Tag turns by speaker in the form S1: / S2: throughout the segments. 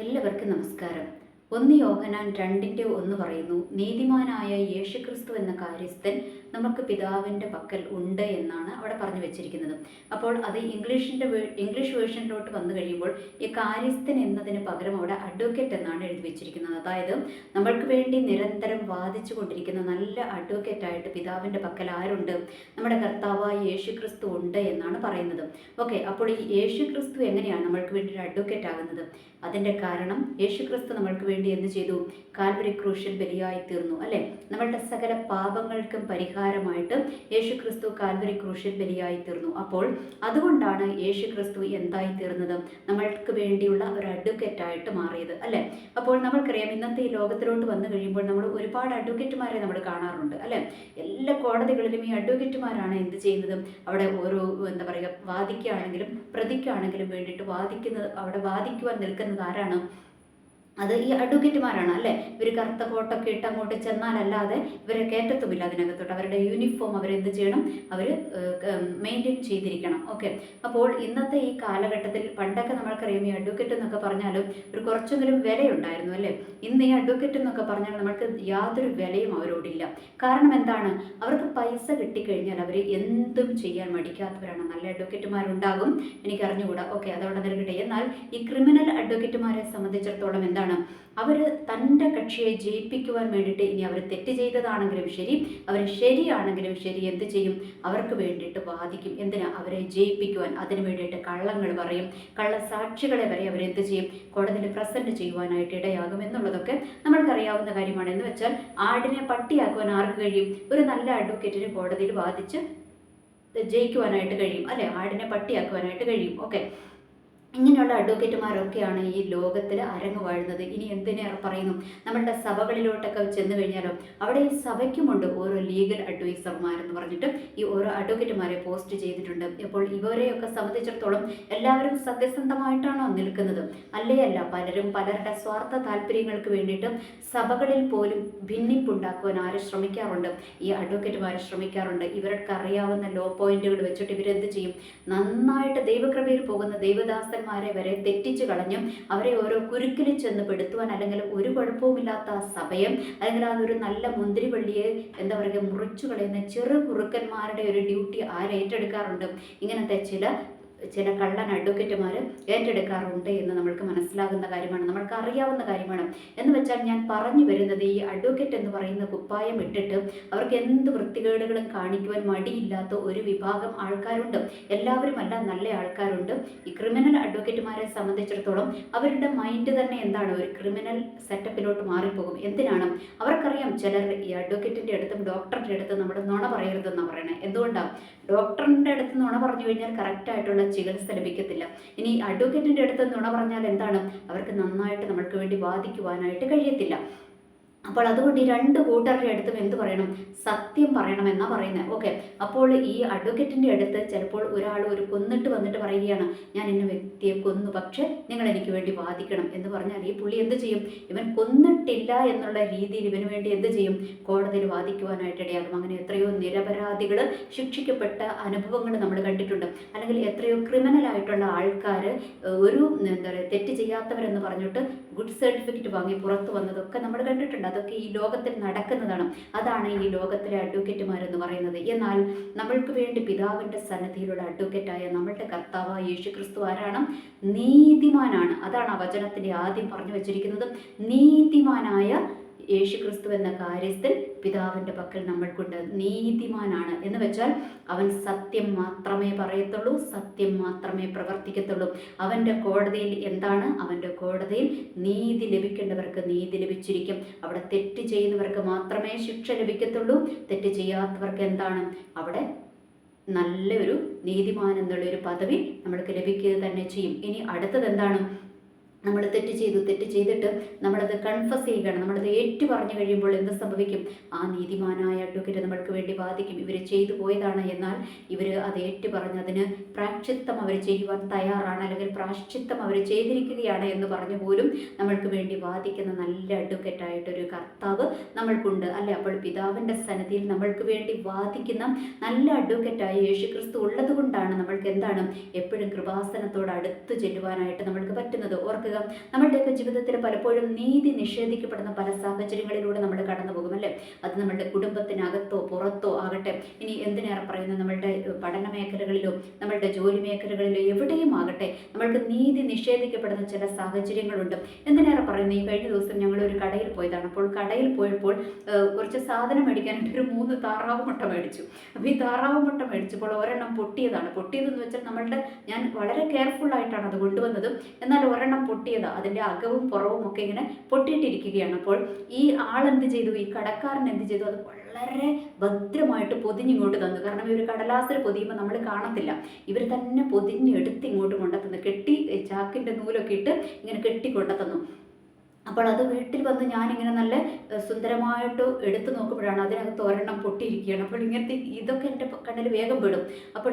S1: എല്ലാവർക്കും നമസ്കാരം. ഒന്ന് യോഹനാൻ രണ്ടിന്റെ ഒന്ന് പറയുന്നു നീതിമാനായ യേശുക്രിസ്തു എന്ന കാര്യസ്ഥൻ നമുക്ക് പിതാവിന്റെ പക്കൽ ഉണ്ട് എന്നാണ് അവിടെ പറഞ്ഞു വെച്ചിരിക്കുന്നത്. അപ്പോൾ അത് ഇംഗ്ലീഷിന്റെ ഇംഗ്ലീഷ് വേർഷനിലോട്ട് വന്നു കഴിയുമ്പോൾ ഈ കാര്യസ്ഥൻ എന്നതിന് പകരം അവിടെ അഡ്വക്കേറ്റ് എന്നാണ് എഴുതി വെച്ചിരിക്കുന്നത്. അതായത് നമ്മൾക്ക് വേണ്ടി നിരന്തരം വാദിച്ചു കൊണ്ടിരിക്കുന്ന നല്ല അഡ്വക്കേറ്റായിട്ട് പിതാവിന്റെ പക്കൽ ആരുണ്ട്? നമ്മുടെ കർത്താവായ യേശു ക്രിസ്തു ഉണ്ട് എന്നാണ് പറയുന്നത്. ഓക്കെ അപ്പോൾ ഈ യേശു ക്രിസ്തു എങ്ങനെയാണ് നമ്മൾക്ക് വേണ്ടി ഒരു അഡ്വക്കേറ്റ് ആകുന്നത്? അതിന്റെ കാരണം യേശു ക്രിസ്തു നമ്മൾക്ക് വേണ്ടി എന്ത് ചെയ്തു? കാൽവരി ക്രൂശിൽ ബലിയായി തീർന്നു അല്ലേ? നമ്മളുടെ സകല പാപങ്ങൾക്കും പരിഹാരമായിട്ട് യേശു ക്രിസ്തു കാൽവരി ക്രൂശിൽ ബലിയായി തീർന്നു അപ്പോൾ അതുകൊണ്ടാണ് യേശു ക്രിസ്തു എന്തായി തീർന്നത് നമ്മൾക്ക് വേണ്ടിയുള്ള ഒരു അഡ്വക്കേറ്റ് ആയിട്ട് മാറിയത് അല്ലേ? അപ്പോൾ നമ്മൾക്കറിയാം ഇന്നത്തെ ഈ ലോകത്തിലോട്ട് വന്നു കഴിയുമ്പോൾ നമ്മൾ ഒരുപാട് അഡ്വക്കേറ്റുമാരെ നമ്മൾ കാണാറുണ്ട് അല്ലേ? എല്ലാ കോടതികളിലും ഈ അഡ്വക്കേറ്റുമാരാണ് എന്ത് ചെയ്യുന്നത്? അവിടെ ഓരോ എന്താ പറയുക വാദിക്കുകയാണെങ്കിലും പ്രതിക്കാണെങ്കിലും വേണ്ടിയിട്ട് വാദിക്കുന്നത് അവിടെ വാദിക്കുവാൻ നിൽക്കുന്നത് ആരാണ്? അത് ഈ അഡ്വക്കേറ്റുമാരാണ് അല്ലേ? ഇവർ കറുത്ത കോട്ടൊക്കെ ഇട്ട് അങ്ങോട്ട് ചെന്നാലല്ലാതെ ഇവരെ കയറ്റത്തുമില്ല അതിനകത്തോട്ട്. അവരുടെ യൂണിഫോം അവരെന്ത് ചെയ്യണം? അവർ മെയിന്റെയിൻ ചെയ്തിരിക്കണം. ഓക്കെ. അപ്പോൾ ഇന്നത്തെ ഈ കാലഘട്ടത്തിൽ പണ്ടൊക്കെ നമ്മൾക്കറിയാം ഈ അഡ്വക്കേറ്റ് എന്നൊക്കെ പറഞ്ഞാലും ഒരു കുറച്ചെങ്കിലും വിലയുണ്ടായിരുന്നു അല്ലേ? ഇന്ന് ഈ അഡ്വക്കേറ്റ് എന്നൊക്കെ പറഞ്ഞാൽ നമ്മൾക്ക് യാതൊരു വിലയും അവരോടില്ല. കാരണം എന്താണ്? അവർക്ക് പൈസ കിട്ടിക്കഴിഞ്ഞാൽ അവർ എന്തും ചെയ്യാൻ മടിക്കാത്തവരാണ്. നല്ല അഡ്വക്കേറ്റുമാരുണ്ടാകും എനിക്ക് അറിഞ്ഞുകൂടാ ഓക്കെ അതവിടെ നിൽക്കട്ടെ. എന്നാൽ ഈ ക്രിമിനൽ അഡ്വക്കേറ്റുമാരെ സംബന്ധിച്ചിടത്തോളം എന്താണ്? അവർ തന്റെ കക്ഷിയെ ജയിപ്പിക്കുവാൻ വേണ്ടിയിട്ട് ഇനി അവർ തെറ്റ് ചെയ്തതാണെങ്കിലും ശരി അവർ ശരിയാണെങ്കിലും ശരി എന്ത് ചെയ്യും? അവർക്ക് വേണ്ടിയിട്ട് വാദിക്കും. എന്തിനാ? അവരെ ജയിപ്പിക്കുവാൻ. അതിന് വേണ്ടിയിട്ട് കള്ളങ്ങൾ പറയും. കള്ള സാക്ഷികളെ വരെ അവരെന്ത് ചെയ്യും? കോടതിയിൽ പ്രസന്റ് ചെയ്യുവാനായിട്ട് ഇടയാകും എന്നുള്ളതൊക്കെ നമ്മൾക്കറിയാവുന്ന കാര്യമാണ്. എന്ന് വെച്ചാൽ ആടിനെ പട്ടിയാക്കുവാൻ ആർക്ക് കഴിയും? ഒരു നല്ല അഡ്വക്കേറ്റിന് കോടതിയിൽ വാദിച്ച് ജയിക്കുവാനായിട്ട് കഴിയും. അല്ലെ? ആടിനെ പട്ടിയാക്കുവാനായിട്ട് കഴിയും. ഓക്കെ. ഇങ്ങനെയുള്ള അഡ്വക്കേറ്റുമാരൊക്കെയാണ് ഈ ലോകത്തിൽ അരങ്ങ് വാഴുന്നത്. ഇനി എന്തിനേറെ പറയുന്നു? നമ്മളുടെ സഭകളിലോട്ടൊക്കെ ചെന്ന് കഴിഞ്ഞാലോ? അവിടെ ഈ സഭയ്ക്കുമുണ്ട് ഓരോ ലീഗൽ അഡ്വൈസർമാരെന്ന് പറഞ്ഞിട്ട് ഈ ഓരോ അഡ്വക്കേറ്റുമാരെ പോസ്റ്റ് ചെയ്തിട്ടുണ്ട്. അപ്പോൾ ഇവരെയൊക്കെ സംബന്ധിച്ചിടത്തോളം എല്ലാവരും സത്യസന്ധമായിട്ടാണോ നിൽക്കുന്നത്. അല്ലേ അല്ല പലരും പലരുടെ സ്വാർത്ഥ താല്പര്യങ്ങൾക്ക് വേണ്ടിയിട്ട് സഭകളിൽ പോലും ഭിന്നിപ്പുണ്ടാക്കുവാൻ ആര് ശ്രമിക്കാറുണ്ട്? ഈ അഡ്വക്കേറ്റുമാർ ശ്രമിക്കാറുണ്ട്. ഇവർക്ക് അറിയാവുന്ന ലോ പോയിന്റുകൾ വെച്ചിട്ട് ഇവരെന്ത് ചെയ്യും? നന്നായിട്ട് ദൈവകൃപയിൽ പോകുന്ന ദൈവദാസൻ ഭക്തന്മാരെ വരെ തെറ്റിച്ചു കളഞ്ഞും അവരെ ഓരോ കുരുക്കിൽ ചെന്ന് പെടുത്തുവാൻ അല്ലെങ്കിൽ ഒരു കുഴപ്പവുമില്ലാത്ത സഭയം അല്ലെങ്കിൽ ഒരു നല്ല മുന്തിരിവള്ളിയെ എന്താ പറയുക മുറിച്ചു കളയുന്ന ചെറു കുറുക്കന്മാരുടെ ഒരു ഡ്യൂട്ടി ആരേറ്റെടുക്കാറുണ്ട് ഇങ്ങനത്തെ ചില ചില കള്ളൻ അഡ്വക്കേറ്റുമാർ ഏറ്റെടുക്കാറുണ്ട് എന്ന് നമ്മൾക്ക് മനസ്സിലാകുന്ന കാര്യമാണ്. നമ്മൾക്ക് അറിയാവുന്ന കാര്യമാണ്. എന്ന് വെച്ചാൽ ഞാൻ പറഞ്ഞു വരുന്നത് ഈ അഡ്വക്കേറ്റ് എന്ന് പറയുന്ന കുപ്പായം ഇട്ടിട്ട് അവർക്ക് എന്ത് വൃത്തികേടുകളും കാണിക്കുവാൻ മടിയില്ലാത്ത ഒരു വിഭാഗം ആൾക്കാരുണ്ട്. എല്ലാവരും അല്ല നല്ല ആൾക്കാരുണ്ട്. ഈ ക്രിമിനൽ അഡ്വക്കേറ്റുമാരെ സംബന്ധിച്ചിടത്തോളം അവരുടെ മൈൻഡ് തന്നെ എന്താണ്? ഒരു ക്രിമിനൽ സെറ്റപ്പിലോട്ട് മാറിപ്പോകും. എന്തിനാണ്? അവർക്കറിയാം ചിലർ ഈ അഡ്വക്കേറ്റിന്റെ അടുത്തും ഡോക്ടറിന്റെ അടുത്തും നമ്മൾ നുണ പറയരുതെന്നാണ് പറയണത് എന്തുകൊണ്ടാണ് ഡോക്ടറിന്റെ അടുത്ത് നുണ പറഞ്ഞു കഴിഞ്ഞാൽ കറക്റ്റായിട്ടുള്ള ചികിത്സ ലഭിക്കത്തില്ല. ഇനി അഡ്വക്കേറ്റിന്റെ അടുത്ത് നുണ പറഞ്ഞാൽ എന്താണ്? അവർക്ക് നന്നായിട്ട് നമ്മൾക്ക് വേണ്ടി വാദിക്കുവാനായിട്ട് കഴിയത്തില്ല. അപ്പോൾ അതുകൊണ്ട് ഈ രണ്ട് കൂട്ടരുടെ അടുത്തും എന്ത് പറയണം? സത്യം പറയണമെന്നാ പറയുന്നത് ഓക്കെ. അപ്പോൾ ഈ അഡ്വക്കേറ്റിന്റെ അടുത്ത് ചിലപ്പോൾ ഒരാൾ ഒരു കൊന്നിട്ട് വന്നിട്ട് പറയുകയാണ് ഞാൻ എന്നെ വ്യക്തിയെ കൊന്നു പക്ഷേ നിങ്ങൾ എനിക്ക് വേണ്ടി വാദിക്കണം. എന്ന് പറഞ്ഞാൽ ഈ പുള്ളി എന്ത് ചെയ്യും? ഇവൻ കൊന്നിട്ടില്ല എന്നുള്ള രീതിയിൽ ഇവന് വേണ്ടി എന്ത് ചെയ്യും? കോടതിയിൽ വാദിക്കുവാനായിട്ട് ഇടയാകും. അങ്ങനെ എത്രയോ നിരപരാധികൾ ശിക്ഷിക്കപ്പെട്ട അനുഭവങ്ങൾ നമ്മൾ കണ്ടിട്ടുണ്ട്. അല്ലെങ്കിൽ എത്രയോ ക്രിമിനൽ ആയിട്ടുള്ള ആൾക്കാർ ഒരു എന്താ പറയുക തെറ്റ് ചെയ്യാത്തവരെന്ന് പറഞ്ഞിട്ട് ഗുഡ് സർട്ടിഫിക്കറ്റ് വാങ്ങി പുറത്തു വന്നതൊക്കെ നമ്മൾ കണ്ടിട്ടുണ്ട്. അതൊക്കെ ഈ ലോകത്തിൽ നടക്കുന്നതാണ്. അതാണ് ഈ ലോകത്തിലെ അഡ്വക്കേറ്റുമാരെന്ന് പറയുന്നത്. എന്നാൽ നമ്മൾക്ക് വേണ്ടി പിതാവിന്റെ സന്നദ്ധിയിലുള്ള അഡ്വക്കേറ്റായ നമ്മളുടെ കർത്താവ് യേശു ക്രിസ്തു ആരാണ്? നീതിമാനാണ്. അതാണ് ആ വചനത്തിന്റെ ആദ്യം പറഞ്ഞു വച്ചിരിക്കുന്നത്. നീതിമാനായ യേശു ക്രിസ്തു എന്ന കാര്യസ്ഥൻ പിതാവിന്റെ പക്കൽ നമ്മൾക്കുണ്ട് നീതിമാനാണ്. എന്ന് വെച്ചാൽ അവൻ സത്യം മാത്രമേ പറയത്തുള്ളൂ സത്യം മാത്രമേ പ്രവർത്തിക്കത്തുള്ളൂ. അവന്റെ കോടതിയിൽ എന്താണ്? അവന്റെ കോടതിയിൽ നീതി ലഭിക്കേണ്ടവർക്ക് നീതി ലഭിച്ചിരിക്കും. അവിടെ തെറ്റ് ചെയ്യുന്നവർക്ക് മാത്രമേ ശിക്ഷ ലഭിക്കത്തുള്ളൂ. തെറ്റ് ചെയ്യാത്തവർക്ക് എന്താണ്? അവിടെ നല്ലൊരു നീതിമാൻ എന്നുള്ളൊരു പദവി നമ്മൾക്ക് ലഭിക്കുക തന്നെ ചെയ്യും. ഇനി അടുത്തത് എന്താണ്? നമ്മൾ തെറ്റ് ചെയ്തു തെറ്റ് ചെയ്തിട്ട് നമ്മളത് കൺഫസ് ചെയ്യുകയാണ് നമ്മളത് ഏറ്റു പറഞ്ഞു കഴിയുമ്പോൾ എന്ത് സംഭവിക്കും? ആ നീതിമാനായ അഡ്വക്കേറ്റ് നമ്മൾക്ക് വേണ്ടി ബാധിക്കും ഇവർ ചെയ്തു പോയതാണ്. എന്നാൽ ഇവർ അത് ഏറ്റു പറഞ്ഞ് അതിന് പ്രാക്ഷിത്വം അവർ ചെയ്യുവാൻ തയ്യാറാണ്. അല്ലെങ്കിൽ പ്രാശ്ചിത്തം അവർ ചെയ്തിരിക്കുകയാണ് എന്ന് പറഞ്ഞു പോലും നമ്മൾക്ക് വേണ്ടി വാദിക്കുന്ന നല്ല അഡ്വക്കേറ്റായിട്ടൊരു കർത്താവ് നമ്മൾക്കുണ്ട്. അല്ലെ? അപ്പോൾ പിതാവിന്റെ സന്നിധിയിൽ നമ്മൾക്ക് വേണ്ടി വാദിക്കുന്ന നല്ല അഡ്വക്കേറ്റായ യേശുക്രിസ്തു ഉള്ളത് കൊണ്ടാണ് നമ്മൾക്ക് എന്താണ്? എപ്പോഴും കൃപാസനത്തോട് അടുത്ത് ചെല്ലുവാനായിട്ട് നമ്മൾക്ക് പറ്റുന്നത്. ഓർക്കുക ഓർക്കുക. നമ്മളുടെയൊക്കെ ജീവിതത്തിൽ പലപ്പോഴും നീതി നിഷേധിക്കപ്പെടുന്ന പല സാഹചര്യങ്ങളിലൂടെ നമ്മൾ കടന്നു പോകും അല്ലേ അത് നമ്മളുടെ കുടുംബത്തിനകത്തോ പുറത്തോ ആകട്ടെ. ഇനി എന്തിനേറെ പറയുന്നത് നമ്മളുടെ പഠന മേഖലകളിലോ നമ്മളുടെ ജോലി മേഖലകളിലോ എവിടെയും ആകട്ടെ നമ്മൾക്ക് നീതി നിഷേധിക്കപ്പെടുന്ന ചില സാഹചര്യങ്ങളുണ്ട്. എന്തിനേറെ പറയുന്നത് ഈ കഴിഞ്ഞ ദിവസം ഞങ്ങൾ ഒരു കടയിൽ പോയതാണ്. അപ്പോൾ കടയിൽ പോയപ്പോൾ കുറച്ച് സാധനം മേടിക്കാനായിട്ട് ഒരു മൂന്ന് താറാവ് മുട്ട മേടിച്ചു. അപ്പോൾ ഈ താറാവ് മുട്ട മേടിച്ചപ്പോൾ ഒരെണ്ണം പൊട്ടിയതാണ്. പൊട്ടിയതെന്ന് വെച്ചാൽ നമ്മളുടെ ഞാൻ വളരെ കെയർഫുൾ ആയിട്ടാണ് അത് കൊണ്ടുവന്നത്. എന്നാൽ ഒരെണ്ണം പൊട്ടിയത്. അതിന്റെ അകവും പുറവും ഒക്കെ ഇങ്ങനെ പൊട്ടിയിട്ടിരിക്കുകയാണ്. അപ്പോൾ ഈ ആളെന്ത് ചെയ്തു? ഈ കടക്കാരൻ എന്ത് ചെയ്തു? അത് വളരെ ഭദ്രമായിട്ട് പൊതിഞ്ഞിങ്ങോട്ട് തന്നു. കാരണം ഇവർ കടലാസിൽ പൊതിയുമ്പോൾ നമ്മൾ കാണത്തില്ല. ഇവർ തന്നെ പൊതിഞ്ഞെടുത്ത് ഇങ്ങോട്ട് കൊണ്ടുത്തന്നു കെട്ടി ചാക്കിന്റെ നൂലൊക്കെ ഇട്ട് ഇങ്ങനെ കെട്ടി കൊണ്ടുത്തന്നു അപ്പോൾ അത് വീട്ടിൽ വന്ന് ഞാനിങ്ങനെ നല്ല സുന്ദരമായിട്ട് എടുത്തു നോക്കുമ്പോഴാണ് അതിനകത്ത് ഒരെണ്ണം പൊട്ടിയിരിക്കുകയാണ്. അപ്പോൾ ഇങ്ങനത്തെ ഇതൊക്കെ എന്റെ കണ്ണിൽ വേഗം പെടും. അപ്പോൾ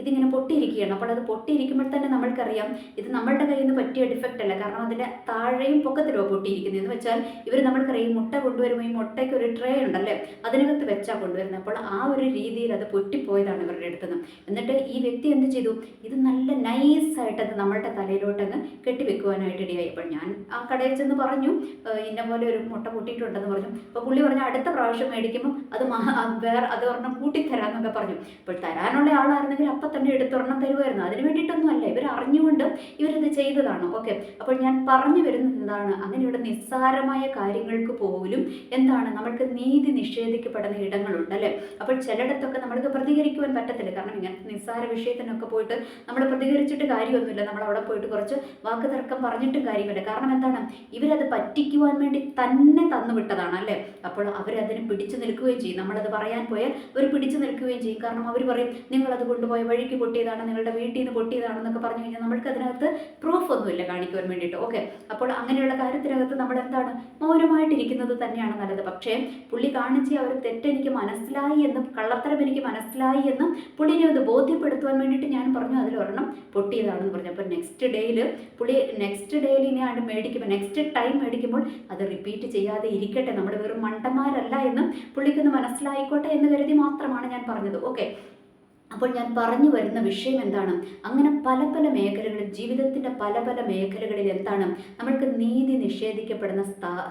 S1: ഇതിങ്ങനെ പൊട്ടിയിരിക്കുകയാണ്. അപ്പോൾ അത് പൊട്ടിയിരിക്കുമ്പോൾ തന്നെ നമ്മൾക്കറിയാം ഇത് നമ്മളുടെ കയ്യിൽ നിന്ന് പറ്റിയ ഡിഫക്റ്റ് അല്ല. കാരണം അതിന്റെ താഴെയും പൊക്കത്തിലോ പൊട്ടിയിരിക്കുന്നത്. എന്ന് വെച്ചാൽ ഇവർ നമ്മൾക്കറിയാം മുട്ട കൊണ്ടുവരുമ്പോൾ ഈ മുട്ടയ്ക്ക് ഒരു ട്രേ ഉണ്ടല്ലേ അതിനകത്ത് വെച്ചാൽ കൊണ്ടുവരുന്നത്. അപ്പോൾ ആ ഒരു രീതിയിൽ അത് പൊട്ടിപ്പോയതാണ് ഇവരുടെ അടുത്ത് എന്നിട്ട് ഈ വ്യക്തി എന്ത് ചെയ്തു? ഇത് നല്ല നൈസായിട്ട് അത് നമ്മളുടെ തലയിലോട്ടങ്ങ് കെട്ടിവെക്കുവാനായിട്ട് ഇടയായി അപ്പോൾ ഞാൻ ആ കടയിൽ ചെന്ന് പറഞ്ഞു "ഏഹ് ഇന്ന പോലെ ഒരു മുട്ട പൊട്ടിയിട്ടുണ്ടെന്ന് പറഞ്ഞു. അപ്പോൾ പുള്ളി പറഞ്ഞു അടുത്ത പ്രാവശ്യം മേടിക്കുമ്പോൾ അത് വേറെ അത് ഒരെണ്ണം കൂട്ടിത്തരാമെന്നൊക്കെ പറഞ്ഞു. അപ്പോൾ തരാനുള്ള ആളായിരുന്നെങ്കിൽ അപ്പം തന്നെ എടുത്തൊരെണ്ണം തരുമായിരുന്നു അതിന് വേണ്ടിയിട്ടൊന്നും അല്ല ഇവർ അറിഞ്ഞുകൊണ്ട് ഇവരിത് ചെയ്തതാണ്. ഓക്കെ. അപ്പോൾ ഞാൻ പറഞ്ഞു വരുന്നത് എന്താണ്? അങ്ങനെയുള്ള നിസ്സാരമായ കാര്യങ്ങൾക്ക് പോലും എന്താണ്? നമ്മൾക്ക് നീതി നിഷേധിക്കപ്പെടുന്ന ഇടങ്ങളുണ്ട് അല്ലേ? അപ്പോൾ ചിലയിടത്തൊക്കെ നമ്മൾക്ക് പ്രതികരിക്കുവാൻ പറ്റത്തില്ല. കാരണം ഇങ്ങനെ നിസ്സാര വിഷയത്തിനൊക്കെ പോയിട്ട് നമ്മൾ പ്രതികരിച്ചിട്ട് കാര്യമൊന്നുമില്ല. നമ്മൾ അവിടെ പോയിട്ട് കുറച്ച് വാക്ക് തർക്കം പറഞ്ഞിട്ടും കാര്യമില്ല. കാരണം എന്താണ്? ഇവരത് പറ്റിക്കുവാൻ വേണ്ടി തന്നെ തന്നു വിട്ടതാണ് അല്ലേ? അപ്പോൾ അവരതിന് പിടിച്ചു നിൽക്കുകയും ചെയ്യും. നമ്മളത് പറയാൻ പോയാൽ അവർ പിടിച്ചു നിൽക്കുകയും ചെയ്യും. കാരണം അവർ പറയും നിങ്ങളത് കൊണ്ടുപോയ വഴിക്ക് പൊട്ടിയതാണ് നിങ്ങളുടെ വീട്ടിൽ നിന്ന് പൊട്ടിയതാണെന്നൊക്കെ പറഞ്ഞു കഴിഞ്ഞാൽ നമ്മൾക്ക് അതിനകത്ത് പ്രൂഫ് ഒന്നുമില്ല കാണിക്കുവാൻ വേണ്ടിയിട്ട്. ഓക്കെ. അപ്പോൾ അങ്ങനെയുള്ള കാര്യത്തിനകത്ത് നമ്മൾ എന്താണ്? മൗനമായിട്ടിരിക്കുന്നത് തന്നെയാണ് നല്ലത്. പക്ഷേ പുള്ളി കാണിച്ച ആ ഒരു തെറ്റ് എനിക്ക് മനസ്സിലായി എന്നും കള്ളത്തരം എനിക്ക് മനസ്സിലായി എന്നും പുള്ളിനെ അത് ബോധ്യപ്പെടുത്തുവാൻ വേണ്ടിയിട്ട് ഞാൻ പറഞ്ഞു അതിലൊരെണ്ണം പൊട്ടിയതാണെന്ന് പറഞ്ഞു. അപ്പോൾ നെക്സ്റ്റ് ഡേയിൽ പുള്ളി നെക്സ്റ്റ് ഡേയിൽ ഇനി മേടിക്കുമ്പോൾ നെക്സ്റ്റ് ടൈം മേടിക്കുമ്പോൾ അത് റിപ്പീറ്റ് ചെയ്യാതെ ഇരിക്കട്ടെ. നമ്മൾ വെറും മണ്ടന്മാരല്ല എന്നും പുള്ളിക്കൊന്ന് മനസ്സിലായിക്കോട്ടെ എന്ന് കരുതി മാത്രമാണ് ഞാൻ പറഞ്ഞത്. ഓക്കെ അപ്പോൾ ഞാൻ പറഞ്ഞു വരുന്ന വിഷയം എന്താണ്? അങ്ങനെ പല പല മേഖലകളിൽ ജീവിതത്തിന്റെ പല പല മേഖലകളിൽ എന്താണ്? നമ്മൾക്ക് നീതി നിഷേധിക്കപ്പെടുന്ന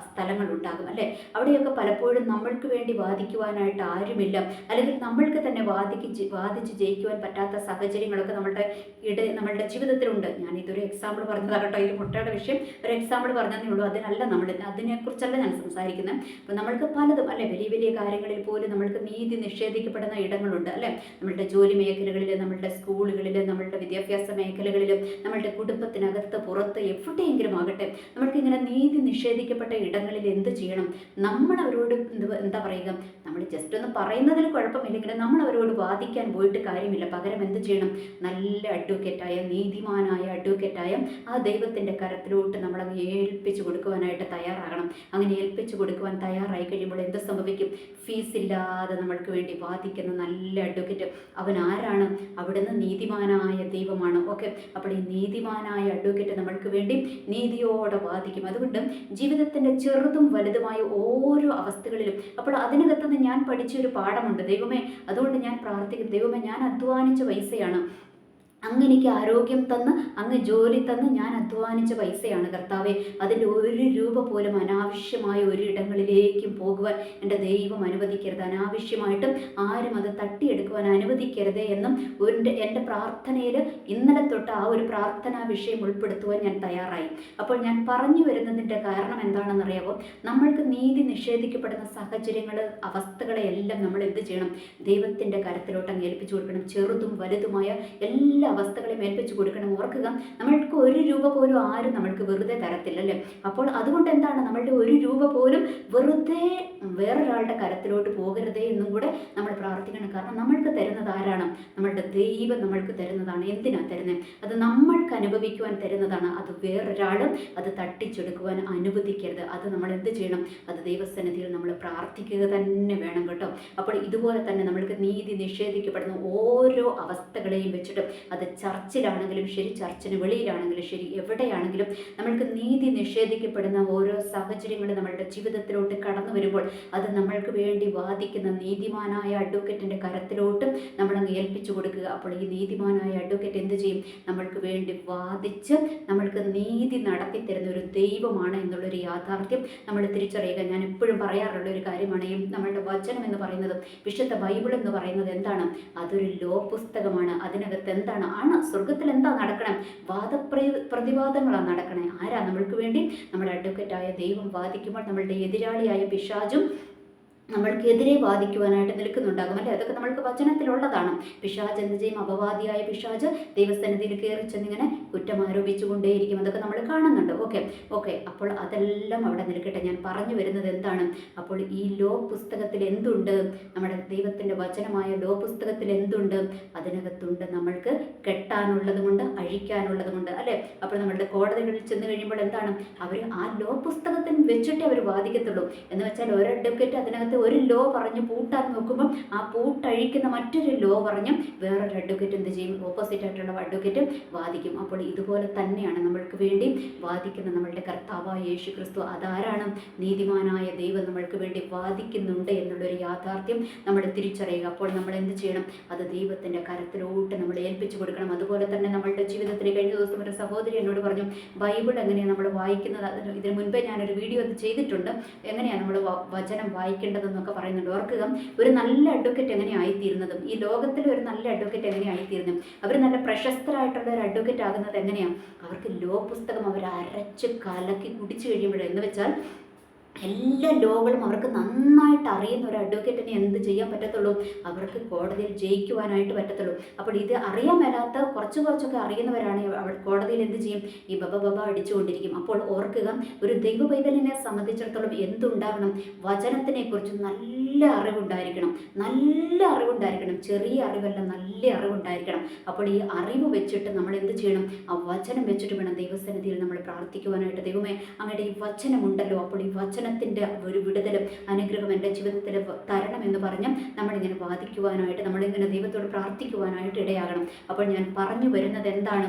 S1: സ്ഥലങ്ങൾ ഉണ്ടാകും അല്ലേ? അവിടെയൊക്കെ പലപ്പോഴും നമ്മൾക്ക് വേണ്ടി വാദിക്കുവാനായിട്ട് ആരുമില്ല. അല്ലെങ്കിൽ നമ്മൾക്ക് തന്നെ വാദിക്ക് വാദിച്ച് ജയിക്കുവാൻ പറ്റാത്ത സാഹചര്യങ്ങളൊക്കെ നമ്മുടെ ഇട നമ്മളുടെ ജീവിതത്തിലുണ്ട്. ഞാൻ ഇതൊരു എക്സാമ്പിൾ പറഞ്ഞതാകട്ടോ ഈ മുട്ടയുടെ വിഷയം ഒരു എക്സാമ്പിൾ പറഞ്ഞതേ ഉള്ളൂ. അതിനല്ല നമ്മൾ അതിനെക്കുറിച്ചല്ല ഞാൻ സംസാരിക്കുന്നത് അപ്പോൾ നമ്മൾക്ക് പലതും അല്ലെ? വലിയ വലിയ കാര്യങ്ങളിൽ പോലും നമ്മൾക്ക് നീതി നിഷേധിക്കപ്പെടുന്ന ഇടങ്ങളുണ്ട് അല്ലേ? നമ്മളുടെ ജോലി മേഖലകളിൽ നമ്മളുടെ സ്കൂളുകളിൽ നമ്മളുടെ വിദ്യാഭ്യാസ മേഖലകളിലും നമ്മളുടെ കുടുംബത്തിനകത്ത് പുറത്ത് എവിടെയെങ്കിലും ആകട്ടെ നമ്മൾക്ക് ഇങ്ങനെ നീതി നിഷേധിക്കപ്പെട്ട ഇടങ്ങളിൽ എന്ത് ചെയ്യണം? നമ്മൾ അവരോട് എന്താ പറയുക? നമ്മൾ ജസ്റ്റ് ഒന്ന് പറയുന്നതിൽ കുഴപ്പമില്ലെങ്കിൽ നമ്മൾ അവരോട് വാദിക്കാൻ പോയിട്ട് കാര്യമില്ല. പകരം എന്ത് ചെയ്യണം? നല്ല അഡ്വക്കേറ്റായ നീതിമാനായ അഡ്വക്കേറ്റായ ആ ദൈവത്തിന്റെ കരത്തിലോട്ട് നമ്മളങ്ങ് ഏൽപ്പിച്ചു കൊടുക്കുവാനായിട്ട് തയ്യാറാകണം. അങ്ങനെ ഏൽപ്പിച്ചു കൊടുക്കുവാൻ തയ്യാറായി കഴിയുമ്പോൾ എന്ത് സംഭവിക്കും? ഫീസ് ഇല്ലാതെ നമ്മൾക്ക് വേണ്ടി വാദിക്കുന്ന നല്ല അഡ്വക്കേറ്റ് അവൻ ആരാണ് അവിടുന്ന് നീതിമാനായ ദൈവമാണ്. ഓക്കെ. അപ്പോൾ ഈ നീതിമാനായ അഡ്വക്കേറ്റ് നമ്മൾക്ക് വേണ്ടി നീതിയോടെ വാദിക്കും. അതുകൊണ്ട് ജീവിതത്തിന്റെ ചെറുതും വലുതുമായ ഓരോ അവസ്ഥകളിലും അപ്പോൾ അതിനകത്തുനിന്ന് ഞാൻ പഠിച്ചൊരു പാഠമുണ്ട്. ദൈവമേ അതുകൊണ്ട് ഞാൻ പ്രാർത്ഥിക്കും ദൈവമേ ഞാൻ അധ്വാനിച്ച പൈസയാണ്. അങ്ങ് എനിക്ക് ആരോഗ്യം തന്ന് അങ്ങ് ജോലി തന്ന് ഞാൻ അധ്വാനിച്ച പൈസയാണ് കർത്താവെ. അതിന്റെ ഒരു രൂപ പോലും അനാവശ്യമായ ഒരിടങ്ങളിലേക്കും പോകുവാൻ എന്റെ ദൈവം അനുവദിക്കരുത്. അനാവശ്യമായിട്ടും ആരും അത് തട്ടിയെടുക്കുവാൻ അനുവദിക്കരുത് എന്നും എന്റെ എന്റെ പ്രാർത്ഥനയിൽ ഇന്നലെ തൊട്ട് ആ ഒരു പ്രാർത്ഥനാ വിഷയം ഉൾപ്പെടുത്തുവാൻ ഞാൻ തയ്യാറായി. അപ്പോൾ ഞാൻ പറഞ്ഞു വരുന്നതിന്റെ കാരണം എന്താണെന്നറിയാമോ നമ്മൾക്ക് നീതി നിഷേധിക്കപ്പെടുന്ന സാഹചര്യങ്ങൾ അവസ്ഥകളെ എല്ലാം നമ്മൾ എന്ത് ചെയ്യണം? ദൈവത്തിന്റെ കരത്തിലോട്ട് അങ്ങ് ഏൽപ്പിച്ചു കൊടുക്കണം. ചെറുതും വലുതുമായ എല്ലാ അവസ്ഥകളെയും ഏൽപ്പിച്ചു കൊടുക്കണം. ഓർക്കുക നമ്മൾക്ക് ഒരു രൂപ പോലും ആരും നമ്മൾക്ക് വെറുതെ തരത്തില്ലല്ലേ? അപ്പോൾ അതുകൊണ്ട് എന്താണ് നമ്മളുടെ ഒരു രൂപ പോലും വെറുതെ വേറൊരാളുടെ കരത്തിലോട്ട് പോകരുതേ എന്നും കൂടെ നമ്മൾ പ്രാർത്ഥിക്കണം. കാരണം നമ്മൾക്ക് തരുന്നത് ആരാണ്? നമ്മളുടെ ദൈവം നമ്മൾക്ക് തരുന്നതാണ്. എന്തിനാ തരുന്നത് അത് നമ്മൾക്ക് അനുഭവിക്കുവാൻ തരുന്നതാണ്. അത് വേറൊരാളും അത് തട്ടിച്ചെടുക്കുവാൻ അനുവദിക്കരുത്. അത് നമ്മൾ എന്ത് ചെയ്യണം? അത് ദൈവസന്നിധിയിൽ നമ്മൾ പ്രാർത്ഥിക്കുക തന്നെ വേണം കേട്ടോ. അപ്പോൾ ഇതുപോലെ തന്നെ നമ്മൾക്ക് നീതി നിഷേധിക്കപ്പെടുന്ന ഓരോ അവസ്ഥകളെയും വെച്ചിട്ട് അത് ചർച്ചിലാണെങ്കിലും ശരി ചർച്ചിന് വെളിയിലാണെങ്കിലും ശരി എവിടെയാണെങ്കിലും നമ്മൾക്ക് നീതി നിഷേധിക്കപ്പെടുന്ന ഓരോ സാഹചര്യങ്ങളും നമ്മളുടെ ജീവിതത്തിലോട്ട് കടന്നു വരുമ്പോൾ അത് നമ്മൾക്ക് വേണ്ടി വാദിക്കുന്ന നീതിമാനായ അഡ്വക്കേറ്റിന്റെ കരത്തിലോട്ടും നമ്മളങ്ങ് ഏൽപ്പിച്ചു കൊടുക്കുക. അപ്പോൾ ഈ നീതിമാനായ അഡ്വക്കേറ്റ് എന്ത് ചെയ്യും? നമ്മൾക്ക് വേണ്ടി വാദിച്ച് നമ്മൾക്ക് നീതി നടത്തി തരുന്ന ഒരു ദൈവമാണ് എന്നുള്ളൊരു യാഥാർത്ഥ്യം നമ്മൾ തിരിച്ചറിയുക. ഞാൻ എപ്പോഴും പറയാറുള്ള ഒരു കാര്യമാണ് ഈ നമ്മളുടെ വചനം എന്ന് പറയുന്നത് വിശുദ്ധ ബൈബിൾ എന്ന് പറയുന്നത് എന്താണ്? അതൊരു ലോ പുസ്തകമാണ് അതിനകത്ത് എന്താണ് ആണ്. സ്വർഗത്തിൽ എന്താ നടക്കണം? വാദപ്രതി പ്രതിവാദങ്ങളാണ് നടക്കണേ. ആരാ നമ്മൾക്ക് വേണ്ടി? നമ്മുടെ അഡ്വക്കറ്റായ ദൈവം വാദിക്കുമ്പോൾ നമ്മളുടെ എതിരാളിയായ പിശാചും നമ്മൾക്കെതിരെ വാദിക്കുവാനായിട്ട് നിൽക്കുന്നുണ്ടാകും അല്ലേ? അതൊക്കെ നമ്മൾക്ക് വചനത്തിലുള്ളതാണ്. പിശാജ് എന്ത് ചെയ്യും? അപവാദിയായ പിശാജ് ദൈവസന്നിധിയിൽ കയറി ചെന്നിങ്ങനെ കുറ്റം ആരോപിച്ചുകൊണ്ടേയിരിക്കും. അതൊക്കെ നമ്മൾ കാണുന്നുണ്ട്. Okay okay. അപ്പോൾ അതെല്ലാം അവിടെ നിൽക്കട്ടെ. ഞാൻ പറഞ്ഞു വരുന്നത് എന്താണ്? അപ്പോൾ ഈ ലോ പുസ്തകത്തിൽ എന്തുണ്ട്? നമ്മുടെ ദൈവത്തിന്റെ വചനമായ ലോ പുസ്തകത്തിൽ എന്തുണ്ട്? അതിനകത്തുണ്ട് നമ്മൾക്ക് കെട്ടാനുള്ളതുമുണ്ട് അഴിക്കാനുള്ളതുമുണ്ട് അല്ലേ? അപ്പോൾ നമ്മളുടെ കോടതികളിൽ ചെന്ന് കഴിയുമ്പോൾ എന്താണ്? അവർ ആ ലോ പുസ്തകത്തിൽ വെച്ചിട്ടേ അവർ വാദിക്കത്തുള്ളൂ. എന്ന് വെച്ചാൽ ഓരോ അഡ്വക്കേറ്റ് അതിനകത്ത് ഒരു ലോ പറഞ്ഞ് പൂട്ടാൻ നോക്കുമ്പോൾ ആ പൂട്ടഴിക്കുന്ന മറ്റൊരു ലോ പറഞ്ഞ് വേറൊരു അഡ്വക്കേറ്റ് എന്ത് ചെയ്യും? ഓപ്പോസിറ്റ് ആയിട്ടുള്ള അഡ്വക്കേറ്റ് വാദിക്കും. അപ്പോൾ ഇതുപോലെ തന്നെയാണ് നമ്മൾക്ക് വേണ്ടി വാദിക്കുന്ന നമ്മളുടെ കർത്താവായ യേശു ക്രിസ്തു അതാരാണ്? നീതിമാനായ ദൈവം നമ്മൾക്ക് വേണ്ടി വാദിക്കുന്നുണ്ട് എന്നുള്ളൊരു യാഥാർത്ഥ്യം നമ്മൾ തിരിച്ചറിയുക. അപ്പോൾ നമ്മൾ എന്ത് ചെയ്യണം? അത് ദൈവത്തിന്റെ കരത്തിലോട്ട് നമ്മൾ ഏൽപ്പിച്ചു കൊടുക്കണം. അതുപോലെ തന്നെ നമ്മളുടെ ജീവിതത്തിൽ കഴിഞ്ഞ ദിവസം ഒരു സഹോദരി എന്നോട് പറഞ്ഞു ബൈബിൾ എങ്ങനെയാണ് നമ്മൾ വായിക്കുന്നത്? ഇതിനു മുൻപേ ഞാനൊരു വീഡിയോ അത് ചെയ്തിട്ടുണ്ട്. എങ്ങനെയാണ് നമ്മൾ വചനം വായിക്കേണ്ടതെന്നൊക്കെ പറയുന്നുണ്ട്. ഓർക്കുക ഒരു നല്ല അഡ്വക്കേറ്റ് എങ്ങനെ എങ്ങനെയായിത്തീരുന്നതും ഈ ലോകത്തിൽ ഒരു നല്ല അഡ്വക്കേറ്റ് എങ്ങനെ എങ്ങനെയായിത്തീരുന്നതും അവർ നല്ല പ്രശസ്തരായിട്ടുള്ള ഒരു അഡ്വക്കേറ്റ് ആകുന്നത് എങ്ങനെയാണ് അവർക്ക് ലോ പുസ്തകം അവർ അരച്ച് കലക്കി കുടിച്ചു കഴിയുമ്പോഴെന്ന് വെച്ചാൽ എല്ലാ ലോകളും അവർക്ക് നന്നായിട്ട് അറിയുന്ന ഒരു അഡ്വക്കേറ്റിന് എന്ത് ചെയ്യാൻ പറ്റത്തുള്ളൂ? അവർക്ക് കോടതിയിൽ ജയിക്കുവാനായിട്ട് പറ്റത്തുള്ളൂ. അപ്പോൾ ഇത് അറിയാൻ മേലാത്ത കുറച്ച് കുറച്ചൊക്കെ അറിയുന്നവരാണ് അവർ കോടതിയിൽ എന്ത് ചെയ്യും? ഈ ബബ ബബ അടിച്ചുകൊണ്ടിരിക്കും. അപ്പോൾ ഓർക്കുക ഒരു ദൈവ പൈതലിനെ സംബന്ധിച്ചിടത്തോളം എന്തുണ്ടാകണം വചനത്തിനെ കുറിച്ച് നല്ല അറിവുണ്ടായിരിക്കണം. നല്ല അറിവുണ്ടായിരിക്കണം. ചെറിയ അറിവല്ല നല്ല അറിവുണ്ടായിരിക്കണം. അപ്പോൾ ഈ അറിവ് വെച്ചിട്ട് നമ്മൾ എന്ത് ചെയ്യണം? ആ വചനം വെച്ചിട്ട് വേണം ദൈവസന്നിധിയിൽ നമ്മൾ പ്രാർത്ഥിക്കുവാനായിട്ട്. ദൈവമേ അങ്ങയുടെ ഈ വചനമുണ്ടല്ലോ. അപ്പോൾ ഈ വചനം വചനത്തിന്റെ ഒരു വിടുതലും അനുഗ്രഹം എന്റെ ജീവിതത്തിൽ തരണം എന്ന് പറഞ്ഞ് നമ്മളിങ്ങനെ വാദിക്കുവാനായിട്ട് നമ്മളിങ്ങനെ ദൈവത്തോട് പ്രാർത്ഥിക്കുവാനായിട്ട് ഇടയാകണം. അപ്പോൾ ഞാൻ പറഞ്ഞു വരുന്നത് എന്താണ്?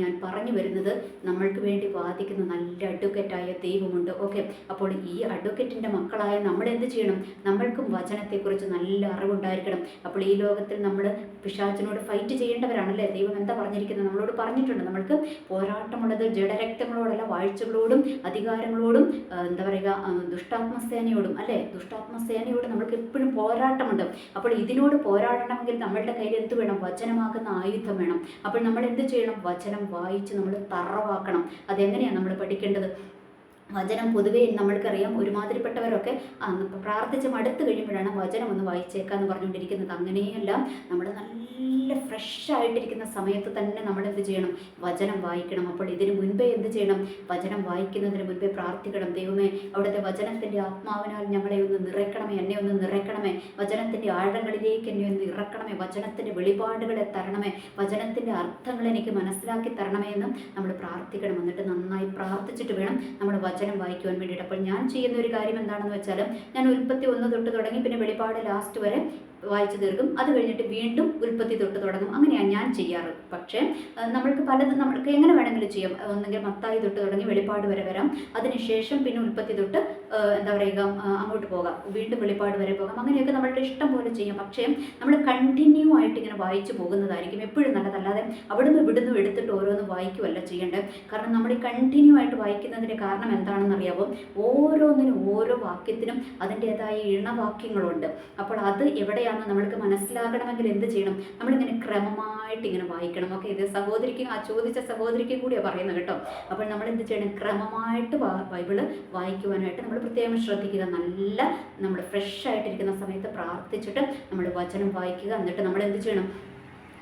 S1: ഞാൻ പറഞ്ഞു വരുന്നത് നമ്മൾക്ക് വേണ്ടി വാദിക്കുന്ന നല്ല അഡ്വക്കേറ്റായ ദൈവമുണ്ട്. ഓക്കെ. അപ്പോൾ ഈ അഡ്വക്കേറ്റിന്റെ മക്കളായ നമ്മൾ എന്ത് ചെയ്യണം? നമ്മൾക്കും വചനത്തെക്കുറിച്ച് നല്ല അറിവുണ്ടായിരിക്കണം. അപ്പോൾ ഈ ലോകത്തിൽ നമ്മൾ പിശാചിനോട് ഫൈറ്റ് ചെയ്യേണ്ടവരാണല്ലേ? ദൈവം എന്താ പറഞ്ഞിരിക്കുന്നത്? നമ്മളോട് പറഞ്ഞിട്ടുണ്ട്. നമ്മൾക്ക് പോരാട്ടമുള്ളത് ജഡരക്തങ്ങളോടല്ല വാഴ്ചകളോടും അധികാരങ്ങളോടും എന്താ പറയുക ദുഷ്ടാത്മസേനയോടും അല്ലേ? ദുഷ്ടാത്മസേനയോട് നമ്മൾക്ക് എപ്പോഴും പോരാട്ടമുണ്ട്. അപ്പോൾ ഇതിനോട് പോരാടണമെങ്കിൽ നമ്മളുടെ കയ്യിൽ എന്ത് വേണം? വചനമാകുന്ന ആയുധം വേണം. അപ്പോൾ നമ്മൾ എന്ത് ചെയ്യണം? വചനം വായിച്ച് നമ്മൾ തറവാക്കണം. അതെങ്ങനെയാണ് നമ്മൾ പഠിക്കേണ്ടത്? വചനം പൊതുവേ നമ്മൾക്കറിയാം ഒരുമാതിരിപ്പെട്ടവരൊക്കെ പ്രാർത്ഥിച്ച് മടുത്തു കഴിയുമ്പോഴാണ് വചനം ഒന്ന് വായിച്ചേക്കാന്ന് പറഞ്ഞുകൊണ്ടിരിക്കുന്നത്. അങ്ങനെയല്ല നമ്മൾ നല്ല ഫ്രഷ് ആയിട്ടിരിക്കുന്ന സമയത്ത് തന്നെ നമ്മൾ എന്ത് ചെയ്യണം? വചനം വായിക്കണം. അപ്പോൾ ഇതിന് മുൻപേ എന്ത് ചെയ്യണം? വചനം വായിക്കുന്നതിന് മുൻപേ പ്രാർത്ഥിക്കണം. ദൈവമേ അവിടുത്തെ വചനത്തിന്റെ ആത്മാവിനാൽ ഞങ്ങളെ ഒന്ന് നിറയ്ക്കണമേ എന്നെ ഒന്ന് നിറയ്ക്കണമേ. വചനത്തിന്റെ ആഴങ്ങളിലേക്ക് എന്നെ ഒന്ന് ഇറക്കണമേ. വചനത്തിന്റെ വെളിപാടുകളെ തരണമേ. വചനത്തിന്റെ അർത്ഥങ്ങൾ എനിക്ക് മനസ്സിലാക്കി തരണമേ എന്നും നമ്മൾ പ്രാർത്ഥിക്കണം. എന്നിട്ട് നന്നായി പ്രാർത്ഥിച്ചിട്ട് വേണം നമ്മൾ വചനം വായിക്കുവാൻ വേണ്ടിയിട്ട്. അപ്പോൾ ഞാൻ ചെയ്യുന്ന ഒരു കാര്യം എന്താണെന്ന് വെച്ചാൽ ഞാൻ ഉൽപ്പത്തി ഒന്ന് തൊട്ട് തുടങ്ങി പിന്നെ വെളിപാട് ലാസ്റ്റ് വരെ വായിച്ചു തീർക്കും. അത് കഴിഞ്ഞിട്ട് വീണ്ടും ഉൽപ്പത്തി തൊട്ട് തുടങ്ങും. അങ്ങനെയാണ് ഞാൻ ചെയ്യാറ്. പക്ഷേ നമ്മൾക്ക് പലതും നമ്മൾക്ക് എങ്ങനെ വേണമെങ്കിലും ചെയ്യാം. ഒന്നെങ്കിൽ മത്തായി തൊട്ട് തുടങ്ങി വെളിപ്പാട് വരെ വരാം. അതിനുശേഷം പിന്നെ ഉൽപ്പത്തി തൊട്ട് എന്താ പറയുക അങ്ങോട്ട് പോകാം. വീണ്ടും വെളിപ്പാട് വരെ പോകാം. അങ്ങനെയൊക്കെ നമ്മളുടെ ഇഷ്ടം പോലെ ചെയ്യാം. പക്ഷേ നമ്മൾ കണ്ടിന്യൂ ആയിട്ട് ഇങ്ങനെ വായിച്ചു പോകുന്നതായിരിക്കും എപ്പോഴും നല്ലതല്ലാതെ അവിടുന്ന് ഇവിടുന്ന് എടുത്തിട്ട് ഓരോന്നും വായിക്കുമല്ല ചെയ്യേണ്ടത്. കാരണം നമ്മൾ കണ്ടിന്യൂ ആയിട്ട് വായിക്കുന്നതിന്റെ കാരണം എന്താണെന്ന് അറിയാമോ ഓരോന്നിനും ഓരോ വാക്യത്തിനും അതിന്റെതായ ഇണവാക്യങ്ങളുണ്ട് അപ്പോൾ അത് എവിടെയാണ് എന്താണെന്ന് നമ്മൾക്ക് മനസ്സിലാകണമെങ്കിൽ എന്ത് ചെയ്യണം? നമ്മളിങ്ങനെ ക്രമമായിട്ട് ഇങ്ങനെ വായിക്കണം. ഓക്കെ ഇത് സഹോദരിക്ക് ആ ചോദിച്ച സഹോദരിക്ക് കൂടിയാണ് പറയുന്നത് കേട്ടോ. അപ്പോൾ നമ്മൾ എന്ത് ചെയ്യണം? ക്രമമായിട്ട് ബൈബിൾ വായിക്കുവാനായിട്ട് നമ്മൾ പ്രത്യേകം ശ്രദ്ധിക്കുക. നല്ല നമ്മൾ ഫ്രഷ് ആയിട്ടിരിക്കുന്ന സമയത്ത് പ്രാർത്ഥിച്ചിട്ട് നമ്മൾ വചനം വായിക്കുക. എന്നിട്ട് നമ്മൾ എന്ത് ചെയ്യണം?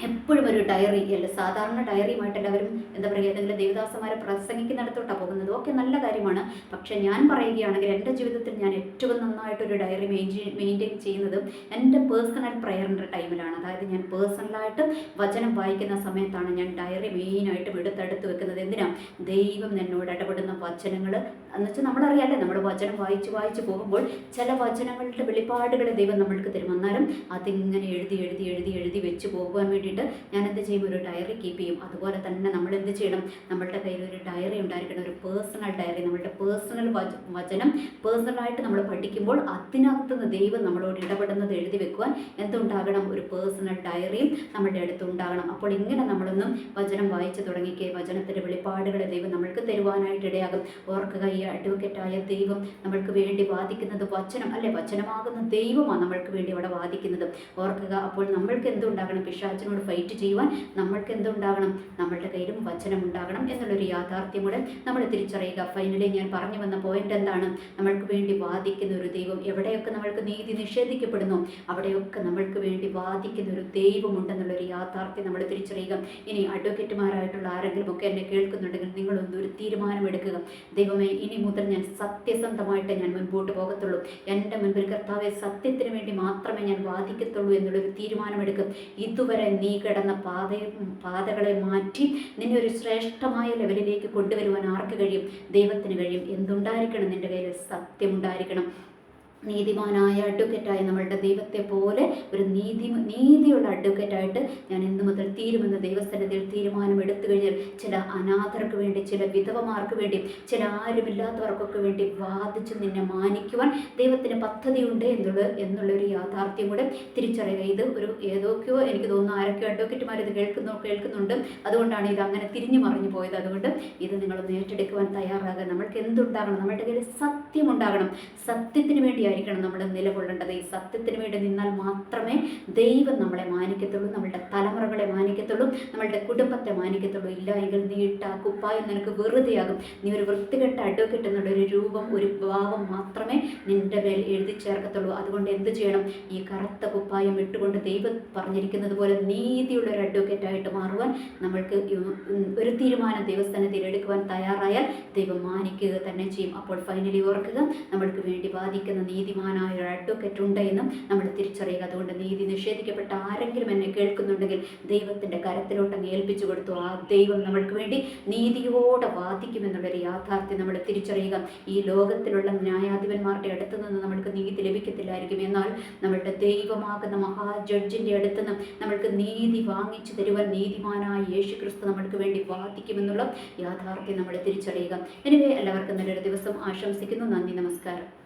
S1: എപ്പോഴും ഒരു ഡയറി അല്ല സാധാരണ ഡയറിയുമായിട്ട് എല്ലാവരും എന്താ പറയുക ഏതെങ്കിലും ദേവദാസന്മാരെ പ്രസംഗിക്കുന്നിടത്തോട്ടാണ് പോകുന്നത്. ഓക്കെ നല്ല കാര്യമാണ്. പക്ഷേ ഞാൻ പറയുകയാണെങ്കിൽ എന്റെ ജീവിതത്തിൽ ഞാൻ ഏറ്റവും നന്നായിട്ടൊരു ഡയറി മെയിന്റെയിൻ മെയിന്റെയിൻ ചെയ്യുന്നത് എന്റെ പേഴ്സണൽ പ്രയറിന്റെ ടൈമിലാണ് അതായത് ഞാൻ പേഴ്സണലായിട്ട് വചനം വായിക്കുന്ന സമയത്താണ് ഞാൻ ഡയറി മെയിനായിട്ടും എടുത്തെടുത്ത് വെക്കുന്നത്. എന്തിനാണ് ദൈവം എന്നോട് ഇടപെടുന്ന വചനങ്ങൾ എന്ന് വെച്ചാൽ നമ്മളറിയാലേ നമ്മൾ വചനം വായിച്ച് വായിച്ച് പോകുമ്പോൾ ചില വചനങ്ങളുടെ വെളിപ്പാടുകൾ ദൈവം നമ്മൾക്ക് തരും. അന്നേരം അതിങ്ങനെ എഴുതി എഴുതി എഴുതി എഴുതി വെച്ച് പോകുവാൻ വേണ്ടി വേണ്ടിയിട്ട് ഞാൻ എന്ത് ചെയ്യും? ഒരു ഡയറി കീപ്പ് ചെയ്യും. അതുപോലെ തന്നെ നമ്മൾ എന്ത് ചെയ്യണം? നമ്മളുടെ കയ്യിൽ ഒരു ഡയറി ഉണ്ടായിരിക്കണം. ഒരു പേഴ്സണൽ ഡയറി നമ്മളുടെ പേഴ്സണൽ വചനം. പേഴ്സണലായിട്ട് നമ്മൾ പഠിക്കുമ്പോൾ അതിനകത്ത് നിന്ന് ദൈവം നമ്മളോട് ഇടപെടുന്നത് എഴുതി വെക്കുവാൻ എന്തുണ്ടാകണം? ഒരു പേഴ്സണൽ ഡയറിയും നമ്മുടെ അടുത്ത് ഉണ്ടാകണം. അപ്പോൾ ഇങ്ങനെ നമ്മളൊന്നും വചനം വായിച്ചു തുടങ്ങിക്കേ. വചനത്തിന്റെ വെളിപ്പാടുകളെ ദൈവം നമ്മൾക്ക് തരുവാനായിട്ട് ഇടയാകും. ഓർക്കുക ഈ അഡ്വക്കേറ്റായ ദൈവം നമ്മൾക്ക് വേണ്ടി വാദിക്കുന്നത് വചനം അല്ലെ? വചനമാകുന്ന ദൈവമാണ് നമ്മൾക്ക് വേണ്ടി അവിടെ വാദിക്കുന്നത്. ഓർക്കുക അപ്പോൾ നമ്മൾക്ക് എന്തുണ്ടാകണം? പിശാചിനോട് ഫൈറ്റ് ചെയ്യുവാൻ നമ്മൾക്ക് എന്തുണ്ടാകണം? നമ്മളുടെ കയ്യിലും വചനം ഉണ്ടാകണം എന്നുള്ളൊരു യാഥാർത്ഥ്യം കൂടെ നമ്മൾ തിരിച്ചറിയുക ഫൈനലി ഞാൻ പറഞ്ഞു വന്ന പോയിന്റ് എന്താണ്? നമ്മൾക്ക് വേണ്ടി വാദിക്കുന്ന ഒരു ദൈവം എവിടെയൊക്കെ നമ്മൾക്ക് നീതി നിഷേധിക്കപ്പെടുന്നു? അവിടെയൊക്കെ നമ്മൾക്ക് വേണ്ടി വാദിക്കുന്ന ഒരു ദൈവമുണ്ടെന്നുള്ളൊരു യാഥാർത്ഥ്യം നമ്മൾ തിരിച്ചറിയുക. ഇനി അഡ്വക്കേറ്റുമാരായിട്ടുള്ള ആരെങ്കിലും ഒക്കെ എന്നെ കേൾക്കുന്നുണ്ടെങ്കിൽ നിങ്ങളൊന്നും ഒരു തീരുമാനമെടുക്കുക. ദൈവമേ ഇനി മുതൽ ഞാൻ സത്യസന്ധമായിട്ട് ഞാൻ മുൻപോട്ട് പോകത്തുള്ളൂ. എന്റെ മുൻപിൽ കർത്താവെ സത്യത്തിന് വേണ്ടി മാത്രമേ ഞാൻ വാദിക്കത്തുള്ളൂ എന്നുള്ളൊരു തീരുമാനമെടുക്കും ഇതുവരെ നീ കിടന്ന പാതയെ പാതകളെ മാറ്റി നിന്നെ ഒരു ശ്രേഷ്ഠമായ ലെവലിലേക്ക് കൊണ്ടുവരുവാൻ ആർക്ക് കഴിയും? ദൈവത്തിന് കഴിയും. എന്തുണ്ടായിരിക്കണം നിന്റെ കയ്യിൽ? സത്യമുണ്ടായിരിക്കണം. നീതിമാനായ അഡ്വക്കേറ്റായി നമ്മളുടെ ദൈവത്തെ പോലെ ഒരു നീതി നീതിയുള്ള അഡ്വക്കറ്റായിട്ട് ഞാൻ ഇന്നു മുതൽ തീരുമെന്ന് ദൈവസ്ഥനത്തിൽ തീരുമാനം എടുത്തു കഴിഞ്ഞാൽ ചില അനാഥർക്ക് വേണ്ടി ചില വിധവമാർക്ക് വേണ്ടി ചില ആരുമില്ലാത്തവർക്കൊക്കെ വേണ്ടി വാദിച്ച് നിന്നെ മാനിക്കുവാൻ ദൈവത്തിന് പദ്ധതിയുണ്ട് എന്നുള്ള എന്നുള്ളൊരു യാഥാർത്ഥ്യം കൂടെ തിരിച്ചറിയുക. ഇത് ഒരു ഏതൊക്കെയോ എനിക്ക് തോന്നുന്നു ആരൊക്കെയോ അഡ്വക്കറ്റുമാർ ഇത് കേൾക്കുന്നു കേൾക്കുന്നുണ്ട്. അതുകൊണ്ടാണ് ഇത് അങ്ങനെ തിരിഞ്ഞു മറിഞ്ഞു പോയത്. അതുകൊണ്ട് ഇത് നിങ്ങൾ ഏറ്റെടുക്കുവാൻ തയ്യാറാകുക. നമ്മൾക്ക് എന്തുണ്ടാകണം? നമ്മളുടെ കയ്യിൽ സത്യമുണ്ടാകണം. സത്യത്തിന് വേണ്ടിയായി ആയിരിക്കണം നമ്മൾ നിലകൊള്ളേണ്ടത്. ഈ സത്യത്തിന് വേണ്ടി നിന്നാൽ മാത്രമേ ദൈവം നമ്മളെ മാനിക്കത്തുള്ളൂ നമ്മളുടെ തലമുറകളെ മാനിക്കത്തുള്ളൂ നമ്മളുടെ കുടുംബത്തെ മാനിക്കത്തുള്ളൂ. ഇല്ല എങ്കിൽ നീ ഇട്ട കുപ്പായം നിനക്ക് വെറുതെയാകും. നീ ഒരു വൃത്തികെട്ട അഡ്വക്കേറ്റ് എന്നുള്ള ഒരു രൂപം ഒരു ഭാവം മാത്രമേ നിന്റെ മേൽ എഴുതി ചേർക്കത്തുള്ളൂ. അതുകൊണ്ട് എന്ത് ചെയ്യണം? ഈ കറുത്ത കുപ്പായം ഇട്ടുകൊണ്ട് ദൈവം പറഞ്ഞിരിക്കുന്നത് പോലെ നീതിയുള്ള ഒരു അഡ്വക്കേറ്റായിട്ട് മാറുവാൻ നമ്മൾക്ക് ഒരു തീരുമാനം ദൈവസ്ഥാനത്തിൽ എടുക്കുവാൻ തയ്യാറായാൽ ദൈവം മാനിക്കുക തന്നെ ചെയ്യും. അപ്പോൾ ഫൈനലി ഓർക്കുക നമ്മൾക്ക് വേണ്ടി ബാധിക്കുന്ന നീതി നീതിമാനായ ഒരു എന്നും നമ്മൾ തിരിച്ചറിയുക. അതുകൊണ്ട് നീതി നിഷേധിക്കപ്പെട്ട ആരെങ്കിലും എന്നെ കേൾക്കുന്നുണ്ടെങ്കിൽ ദൈവത്തിന്റെ കരത്തിലോട്ട് ഏൽപ്പിച്ചു കൊടുത്തു. ആ ദൈവം നമ്മൾക്ക് വേണ്ടി നീതിയോടെ വാദിക്കുമെന്നുള്ളൊരു യാഥാർത്ഥ്യം നമ്മൾ തിരിച്ചറിയുക. ഈ ലോകത്തിലുള്ള ന്യായാധിപന്മാരുടെ അടുത്ത് നിന്ന് നമ്മൾക്ക് നീതി ലഭിക്കത്തില്ലായിരിക്കും. എന്നാൽ നമ്മളുടെ ദൈവമാകുന്ന മഹാ ജഡ്ജിന്റെ അടുത്ത് നിന്ന് നമ്മൾക്ക് നീതി വാങ്ങിച്ചു തരുവാൻ നീതിമാനായ യേശു ക്രിസ്തു നമ്മൾക്ക് വേണ്ടി വാദിക്കുമെന്നുള്ള യാഥാർത്ഥ്യം നമ്മൾ തിരിച്ചറിയുക. എനിവേ എല്ലാവർക്കും നല്ലൊരു ദിവസം ആശംസിക്കുന്നു. നന്ദി നമസ്കാരം.